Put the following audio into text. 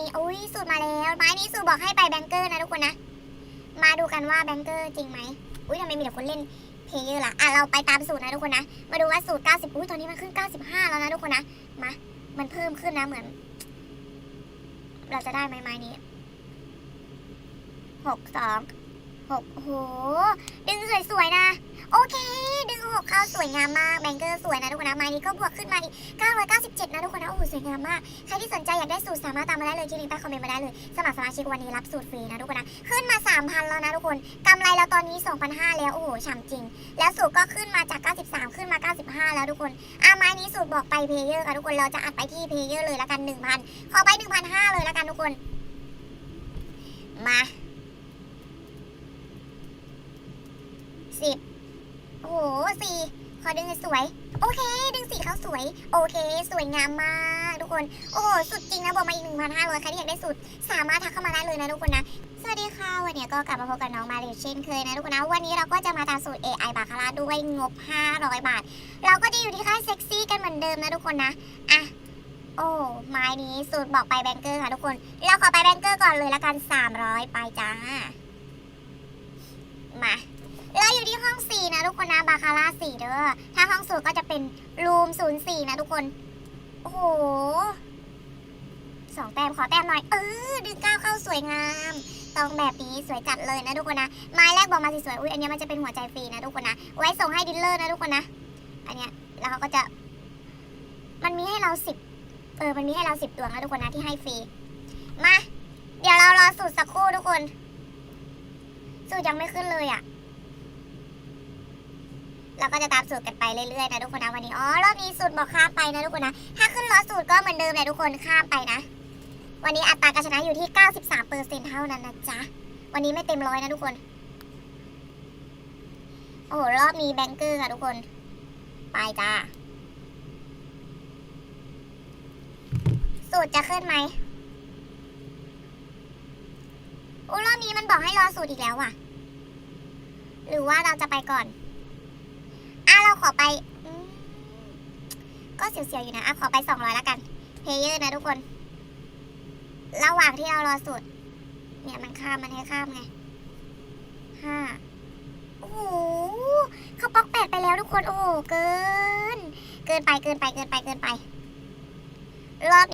นี้อุ้ยสูตรมาแล้วไม้นี้สูตรบอกให้ไปแบงเกอร์นะทุกคนนะ มาดูกันว่าแบงเกอร์จริงไหมอุ้ยทำไมมีแต่คนเล่นเพลเยอร์ล่ะอะเราไปตามสูตรนะทุกคนนะ มาดูว่าสูตร 90 อุ้ยตอนนี้มันขึ้น 95 แล้วนะทุกคนนะ มา มันเพิ่มขึ้นนะเหมือน เราจะได้ไหมไม้นี้หกสองหกโอ้โห ดึงสวยๆนะ โอเค กเข้าสวยงามมากแบงเกอร์สวยนะทุกคนนะไม้นี้ก็บวกขึ้นมาอีก 997 นะทุกคนนะโอ้โหสวยงามมาก ใครที่สนใจอยากได้สูตรสามารถตามมาได้เลยที่ลิงก์ใต้คอมเมนต์มาได้เลย สมัครสมาชิกวันนี้รับสูตรฟรีนะทุกคนนะ ขึ้นมา 3,000 แล้วนะทุกคนกำไรเราตอนนี้ 2,500 แล้วโอ้โหฉ่ำจริง แล้วสูตรก็ขึ้นมาจาก 93 ขึ้นมา 95 แล้วทุกคนอะไม้นี้สูตรบอกไปเพลเยอร์ค่ะทุกคนเราจะอัดไปที่เพลเยอร์เลยละกัน 1,000 ขอไป 1,500 เลยละกันทุกคน มาสิบ โอ้โหสี่ขอดึงสวย โอเค ดึงสีเขาสวย โอเค สวยงามมากทุกคน โอ้โห สุดจริงนะบอกมาอีก 1,500 ใครที่อยากได้สูตรสามารถทักเข้ามาได้เลยนะทุกคนนะสวัสดีค่ะวันนี้ก็กลับมาพบกับน้องมาริเช่นเคยนะทุกคนนะวันนี้เราก็จะมาตามสูตร AI บาคาร่าด้วยงบ 500 บาท เราก็จะอยู่ที่ค่ายเซ็กซี่กันเหมือนเดิมนะทุกคนนะอะโอ้ไม้นี้สูตรบอกไปแบงเกอร์ค่ะทุกคน เราขอไปแบงเกอร์ก่อนเลยละกัน 300 ไปจ้า มา เราอยู่ที่ห้อง 4 นะทุกคนนะบาคาร่า4เด้อถ้าห้องสูตรก็จะเป็นรูม04 นะทุกคน โอ้โหสองแต้มขอแต้มหน่อย เออดึงก้าวเข้าสวยงามต้องแบบนี้สวยจัดเลยนะทุกคนนะไม้แรกบอกมาสิสวยอุ้ยอันนี้มันจะเป็นหัวใจฟรีนะทุกคนนะไว้ส่งให้ดิลเลอร์นะทุกคนนะอันเนี้ยแล้วเขาก็จะ มันมีให้เราสิบเออมันมีให้เราสิบดวงนะทุกคนนะที่ให้ฟรีมาเดี๋ยวเรารอสูตรสักครู่ทุกคน สูตรยังไม่ขึ้นเลยอะ่ะ เราก็จะตามสูตรกันไปเรื่อยๆนะทุกคนนะวันนี้อ๋อรอบนี้สูตรบอกข้ามไปนะทุกคนนะถ้าขึ้นรอสูตรก็เหมือนเดิมเลยทุกคนข้ามไปนะ วันนี้อัตราการชนะอยู่ที่ 93เปอร์เซ็นเท่านั้นนะจ๊ะวันนี้ไม่เต็มร้อยนะทุกคนโอ้โหรอบนี้แบงเกอร์ค่ะทุกคน ไปจ้าสูตรจะขึ้นไหมอุ้รอบนี้มันบอกให้รอสูตรอีกแล้วว่ะ หรือว่าเราจะไปก่อน ขอไปอก็เสียวๆอยู่นะอะขอไปสองร้อยแล้วกัน เพลเยอร์นะทุกคน ระหว่างที่เรารอสุด เนี่ยมันข้ามมันให้ข้ามไงห้าโอ้โหเขาบล็อกแปดไปแล้วทุกคน โอ้เกิน เกินไปเกินไปเกินไปเกินไป รอบ